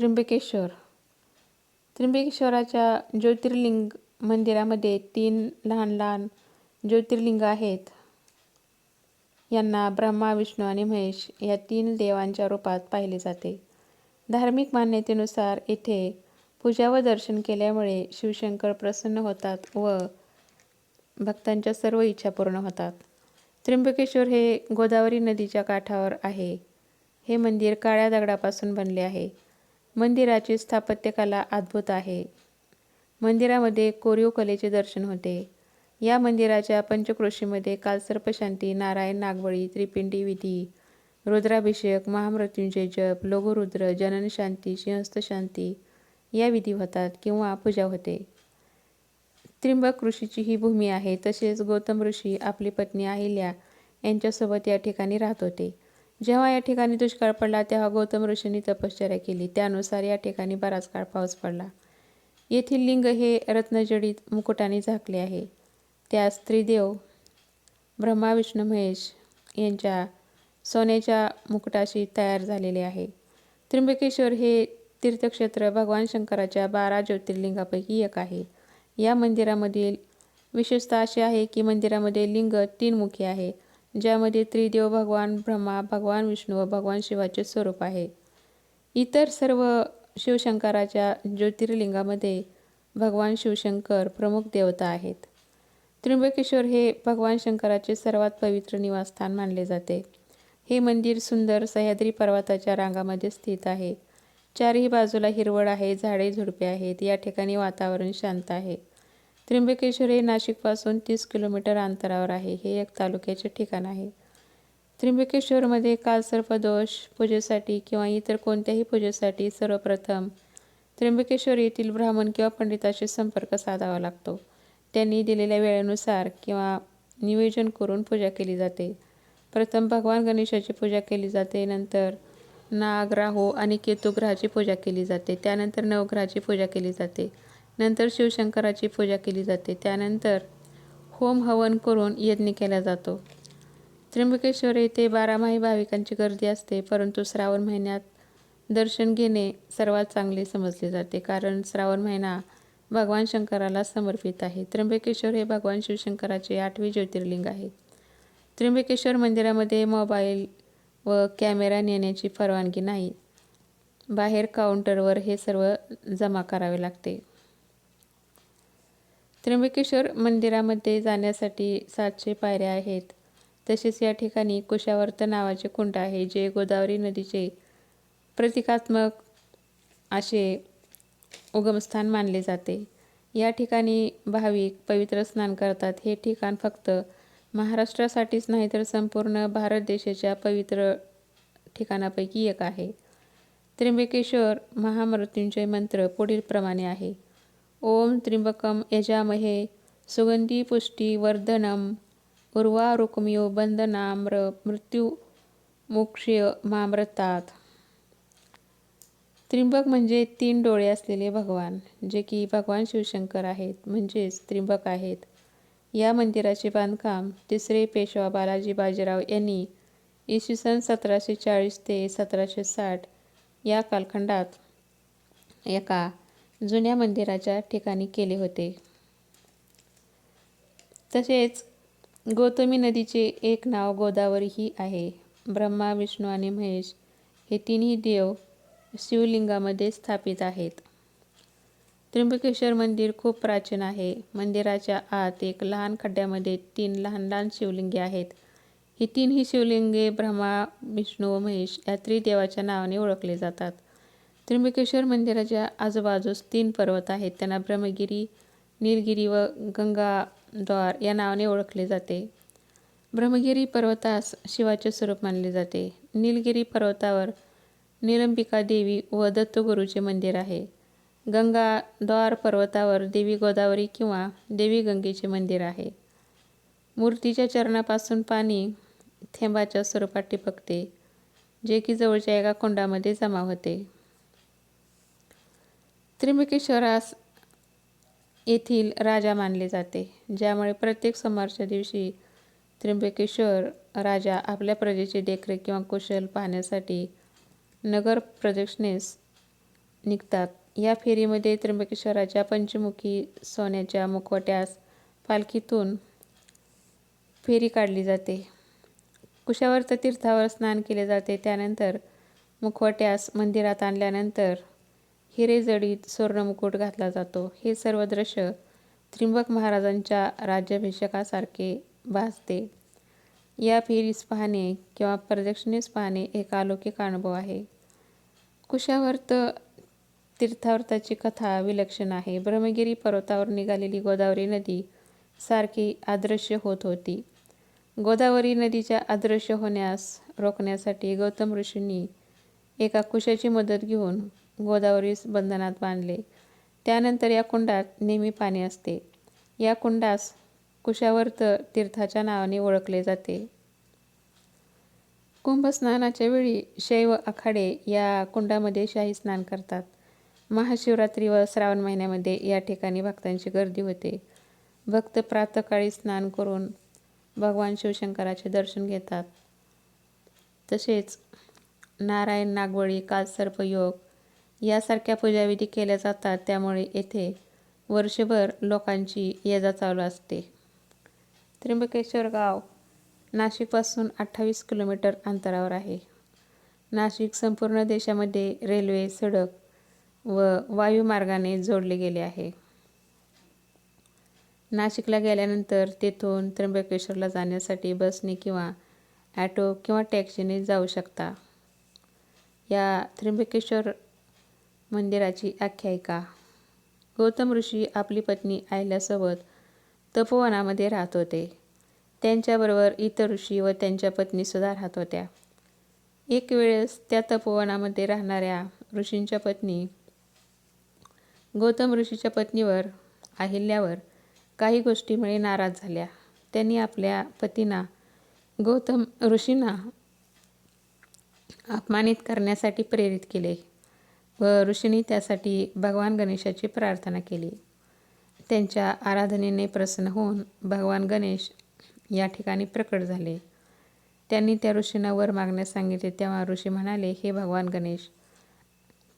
त्र्यंबकेश्वर. त्र्यंबकेश्वराच्या ज्योतिर्लिंग मंदिरामध्ये तीन लहान लहान ज्योतिर्लिंग आहेत. यांना ब्रह्मा विष्णू आणि महेश या तीन देवांच्या रूपात पाहिले जाते. धार्मिक मान्यतेनुसार येथे पूजा व दर्शन केल्यामुळे शिवशंकर प्रसन्न होतात व भक्तांच्या सर्व इच्छा पूर्ण होतात. त्र्यंबकेश्वर हे गोदावरी नदीच्या काठावर आहे. हे मंदिर काळ्या दगडापासून बनले आहे. मंदिराची स्थापत्यकला अद्भुत आहे. मंदिरामध्ये कोरीव कलेचे दर्शन होते. या मंदिराच्या पंचक्रोशीमध्ये कालसर्पशांती नारायण नागबळी त्रिपिंडी विधी रुद्राभिषेक महामृत्युंजय जप लघुरुद्र जननशांती सिंहस्थशांती या विधी होतात किंवा पूजा होते. त्रिंबक ऋषीची ही भूमी आहे तसेच गौतम ऋषी आपली पत्नी अहिल्या यांच्यासोबत या ठिकाणी राहत होते. जेव्हा या ठिकाणी दुष्काळ पडला तेव्हा गौतम ऋषींनी तपश्चर्या केली. त्यानुसार या ठिकाणी बराच काळ पाऊस पडला. येथील लिंग हे रत्नजडीत मुकुटाने झाकले आहे. त्यास त्रिदेव ब्रह्मा विष्णू महेश यांच्या सोन्याच्या मुकुटाशी तयार झालेले आहे. त्र्यंबकेश्वर हे तीर्थक्षेत्र भगवान शंकराच्या बारा ज्योतिर्लिंगापैकी एक आहे. या मंदिरामधील विशेषता अशी आहे की मंदिरामध्ये लिंग तीन मुखी आहे. ज्यामध्ये त्रिदेव भगवान ब्रह्मा भगवान विष्णू व भगवान शिवाचे स्वरूप आहे. इतर सर्व शिवशंकराच्या ज्योतिर्लिंगामध्ये भगवान शिवशंकर प्रमुख देवता आहेत. त्र्यंबकेश्वर हे भगवान शंकराचे सर्वात पवित्र निवासस्थान मानले जाते. हे मंदिर सुंदर सह्याद्री पर्वताच्या रांगामध्ये स्थित आहे. चारही बाजूला हिरवळ आहे झाडे झुडपे आहेत या ठिकाणी वातावरण शांत आहे. त्र्यंबकेश्वर हे नाशिकपासून तीस किलोमीटर अंतरावर आहे. हे एक तालुक्याचे ठिकाण आहे. त्र्यंबकेश्वरमध्ये कालसर्पदोष पूजेसाठी किंवा इतर कोणत्याही पूजेसाठी सर्वप्रथम त्र्यंबकेश्वर येथील ब्राह्मण किंवा पंडिताशी संपर्क साधावा लागतो. त्यांनी दिलेल्या वेळेनुसार किंवा नियोजन करून पूजा केली जाते. प्रथम भगवान गणेशाची पूजा केली जाते नंतर नाग राहू आणि केतुग्रहाची पूजा केली जाते त्यानंतर नवग्रहाची पूजा केली जाते. नंतर शिवशंकराची पूजा केली जाते. त्यानंतर होम हवन करून यज्ञ केला जातो. त्र्यंबकेश्वर येथे बारामाही भाविकांची गर्दी असते परंतु श्रावण महिन्यात दर्शन घेणे सर्वात चांगले समजले जाते कारण श्रावण महिना भगवान शंकराला समर्पित आहे. त्र्यंबकेश्वर हे भगवान शिवशंकराचे आठवे ज्योतिर्लिंग आहे. त्र्यंबकेश्वर मंदिरामध्ये मोबाईल व कॅमेरा नेण्याची परवानगी नाही. बाहेर काउंटरवर हे सर्व जमा करावे लागते. त्र्यंबकेश्वर मंदिरामध्ये जाण्यासाठी सातशे पायऱ्या आहेत. तसेच या ठिकाणी कुशावर्त नावाचे कुंड आहे जे गोदावरी नदीचे प्रतिकात्मक असे उगमस्थान मानले जाते. या ठिकाणी भाविक पवित्र स्नान करतात. हे ठिकाण फक्त महाराष्ट्रासाठीच नाही तर संपूर्ण भारत देशाच्या पवित्र ठिकाणापैकी एक आहे. त्र्यंबकेश्वर महामृत्युंजय मंत्र पुढील प्रमाणे आहे. ओम त्रिंबकम यजामहे सुगंधी पुष्टी वर्धनम उर्वारुकमियो बंधनाम्र मृत्यू मोक्षय मामृतात. त्रिंबक म्हणजे तीन डोळे असलेले भगवान जे की भगवान शिवशंकर आहेत म्हणजेच त्रिंबक आहेत. या मंदिराचे बांधकाम तिसरे पेशवा बालाजी बाजीराव यांनी इसवी सन सतराशे चाळीस ते सतराशे साठ या कालखंडात एका जुन्या मंदिराच्या ठिकाणी केले होते. तसेच गौतमी नदीचे एक नाव गोदावरी ही आहे. ब्रह्मा विष्णू आणि महेश हे तिन्ही देव शिवलिंगामध्ये स्थापित आहेत. त्र्यंबकेश्वर मंदिर खूप प्राचीन आहे. मंदिराच्या आत एक लहान खड्ड्यामध्ये तीन लहान लहान शिवलिंगे आहेत. ही तीनही शिवलिंगे ब्रह्मा विष्णू व महेश या त्रिदेवाच्या नावाने ओळखले जातात. त्र्यंबकेश्वर मंदिराच्या आजूबाजूस तीन पर्वत आहेत. त्यांना ब्रह्मगिरी निलगिरी व गंगाद्वार या नावाने ओळखले जाते. ब्रह्मगिरी पर्वतास शिवाचे स्वरूप मानले जाते. निलगिरी पर्वतावर निलंबिका देवी व दत्तगुरूचे मंदिर आहे. गंगाद्वार पर्वतावर देवी गोदावरी किंवा देवी गंगेचे मंदिर आहे. मूर्तीच्या चरणापासून पाणी थेंबाच्या स्वरूपात टिपकते जे की जवळच्या एका कुंडामध्ये जमा होते. त्र्यंबकेश्वरास येथील राजा मानले जाते ज्यामुळे प्रत्येक समोरच्या दिवशी त्र्यंबकेश्वर राजा आपल्या प्रजेची देखरेख किंवा कुशल पाहण्यासाठी नगर प्रदक्षिणेस निघतात. या फेरीमध्ये त्र्यंबकेश्वराच्या पंचमुखी सोन्याच्या मुखवट्यास पालखीतून फेरी काढली जाते. कुशावर्त तीर्थावर स्नान केले जाते. त्यानंतर मुखवट्यास मंदिरात आणल्यानंतर हिरेजडीत सुवर्णमुकुट घातला जातो. हे सर्व दृश्य त्रिंबक महाराजांच्या राज्याभिषेकासारखे भासते. या फेरीस पाहणे किंवा प्रदक्षिणेस पाहणे एक अलौकिक अनुभव आहे. कुशावर्त तीर्थावर्ताची कथा विलक्षण आहे. ब्रह्मगिरी पर्वतावर निघालेली गोदावरी नदी सारखी अदृश्य होत होती. गोदावरी नदीच्या अदृश्य होण्यास रोखण्यासाठी गौतम ऋषींनी एका कुशाची मदत घेऊन गोदावरीस बंधनात बांधले. त्यानंतर या कुंडात नेहमी पाणी असते. या कुंडास कुशावर्त तीर्थाच्या नावाने ओळखले जाते. कुंभस्नानाच्या वेळी शैव आखाडे या कुंडामध्ये शाही स्नान करतात. महाशिवरात्री व श्रावण महिन्यामध्ये या ठिकाणी भक्तांची गर्दी होते. भक्त प्रातकाळी स्नान करून भगवान शिवशंकराचे दर्शन घेतात. तसेच नारायण नागवळी कालसर्पयोग यासारख्या पूजाविधी केल्या जातात त्यामुळे येथे वर्षभर लोकांची ये जा चालू असते. त्र्यंबकेश्वर गाव नाशिकपासून अठ्ठावीस किलोमीटर अंतरावर आहे. नाशिक संपूर्ण देशामध्ये रेल्वे सडक व वायुमार्गाने जोडले गेले आहे. नाशिकला गेल्यानंतर तेथून त्र्यंबकेश्वरला जाण्यासाठी बसने किंवा ॲटो किंवा टॅक्सीने जाऊ शकता. या त्र्यंबकेश्वर मंदिराची आख्यायिका. गौतम ऋषी आपली पत्नी आयल्यासोबत तपोवनामध्ये राहत होते. त्यांच्याबरोबर इतर ऋषी व त्यांच्या पत्नीसुद्धा राहत होत्या. एक वेळेस त्या तपोवनामध्ये राहणाऱ्या ऋषींच्या पत्नी गौतम ऋषीच्या पत्नीवर अहिल्यावर काही गोष्टीमुळे नाराज झाल्या. त्यांनी आपल्या पतींना गौतम ऋषींना अपमानित करण्यासाठी प्रेरित केले. व ऋषींनी त्यासाठी भगवान गणेशाची प्रार्थना केली. त्यांच्या आराधनेने प्रसन्न होऊन भगवान गणेश या ठिकाणी प्रकट झाले. त्यांनी त्या ऋषींना वर मागण्यास सांगितले. तेव्हा ऋषी म्हणाले हे भगवान गणेश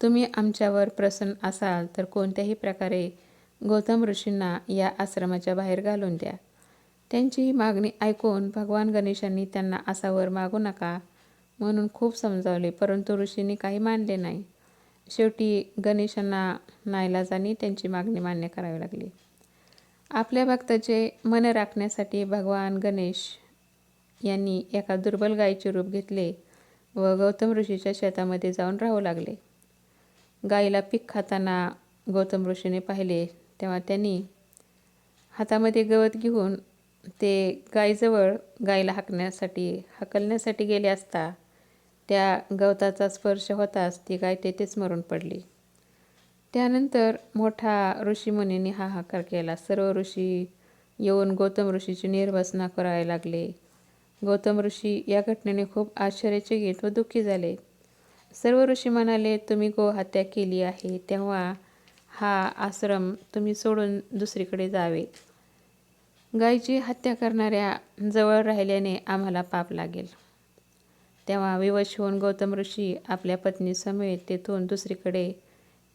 तुम्ही आमच्यावर प्रसन्न असाल तर कोणत्याही प्रकारे गौतम ऋषींना या आश्रमाच्या बाहेर घालून द्या. त्यांची ही मागणी ऐकून भगवान गणेशांनी त्यांना असा वर मागू नका म्हणून खूप समजावले. परंतु ऋषींनी काही मानले नाही. शेवटी गणेशांना नाईलाजाने त्यांची मागणी मान्य करावी लागली. आपल्या भक्ताचे मन राखण्यासाठी भगवान गणेश यांनी एका दुर्बल गायीचे रूप घेतले व गौतम ऋषीच्या शेतामध्ये जाऊन राहू लागले. गाईला पीक खाताना गौतम ऋषीने पाहिले तेव्हा त्यांनी हातामध्ये गवत घेऊन ते गायीजवळ गायीला हाकण्यासाठी हाकलण्यासाठी गेले असता त्या गवताचा स्पर्श होताच ती गाय तेथेच मरून पडली. त्यानंतर मोठा ऋषीमुनींनी हाहाकार केला. सर्व ऋषी येऊन गौतम ऋषीची निर्वसना करायला लागले. गौतम ऋषी या घटनेने खूप आश्चर्यचकित व दुःखी झाले. सर्व ऋषी म्हणाले तुम्ही गोहत्या केली आहे तेव्हा हा आश्रम तुम्ही सोडून दुसरीकडे जावे. गायीची हत्या करणाऱ्या जवळ राहिल्याने आम्हाला पाप लागेल. तेव्हा विवश होऊन गौतम ऋषी आपल्या पत्नीसमेत तेथून दुसरीकडे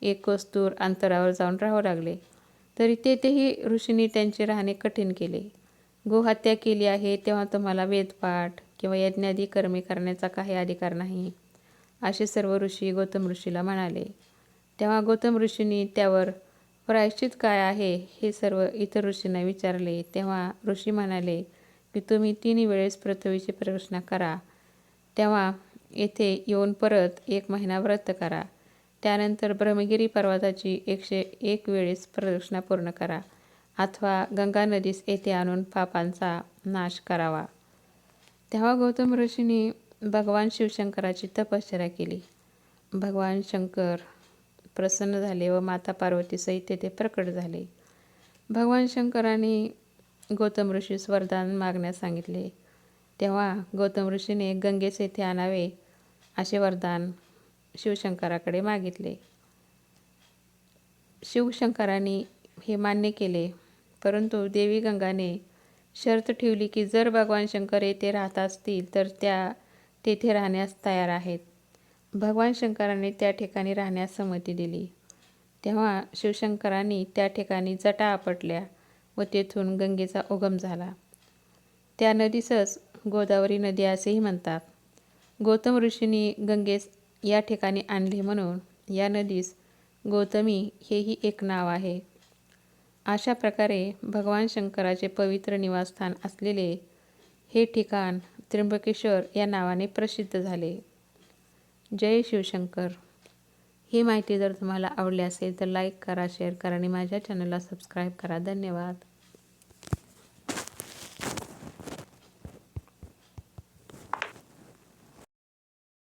एक कोस्तूर अंतरावर जाऊन राहू लागले. तरी तेथेही ऋषींनी त्यांचे राहणे कठीण केले. गोहत्या केली आहे तेव्हा तुम्हाला वेदपाठ किंवा यज्ञादी कर्मे करण्याचा काही अधिकार नाही असे सर्व ऋषी गौतम ऋषीला म्हणाले. तेव्हा गौतम ऋषींनी त्यावर प्रायश्चित काय आहे हे सर्व इतर ऋषींना विचारले. तेव्हा ऋषी म्हणाले की तुम्ही तिन्ही वेळेस पृथ्वीची प्रदक्षिणा करा. तेव्हा येथे येऊन परत एक महिना व्रत करा. त्यानंतर ब्रह्मगिरी पर्वताची एकशे एक वेळेस प्रदक्षिणा पूर्ण करा. अथवा गंगा नदीस येथे आणून पापांचा नाश करावा. तेव्हा गौतम ऋषींनी भगवान शिवशंकराची तपश्चर्या केली. भगवान शंकर प्रसन्न झाले व माता पार्वतीसहित तेथे प्रकट झाले. भगवान शंकरांनी गौतम ऋषीस वरदान मागण्यास सांगितले. तेव्हा गौतम ऋषीने गंगेस येथे आणावे असे वरदान शिवशंकराकडे मागितले. शिवशंकरांनी हे मान्य केले परंतु देवी गंगाने शर्त ठेवली की जर भगवान शंकर येथे राहत असतील तर त्या तेथे राहण्यास तयार आहेत. भगवान शंकराने त्या ठिकाणी राहण्यास संमती दिली. तेव्हा शिवशंकरांनी त्या ठिकाणी जटा आपटल्या व तेथून गंगेचा उगम झाला. त्या नदीसच गोदावरी नदी असेही म्हणतात. गौतम ऋषींनी गंगेस या ठिकाणी आणले म्हणून या नदीस गौतमी हेही एक नाव आहे. अशा प्रकारे भगवान शंकराचे पवित्र निवासस्थान असलेले हे ठिकाण त्र्यंबकेश्वर या नावाने प्रसिद्ध झाले. जय शिवशंकर. ही माहिती जर तुम्हाला आवडली असेल तर लाईक करा शेअर करा आणि माझ्या चॅनलला सबस्क्राईब करा. धन्यवाद.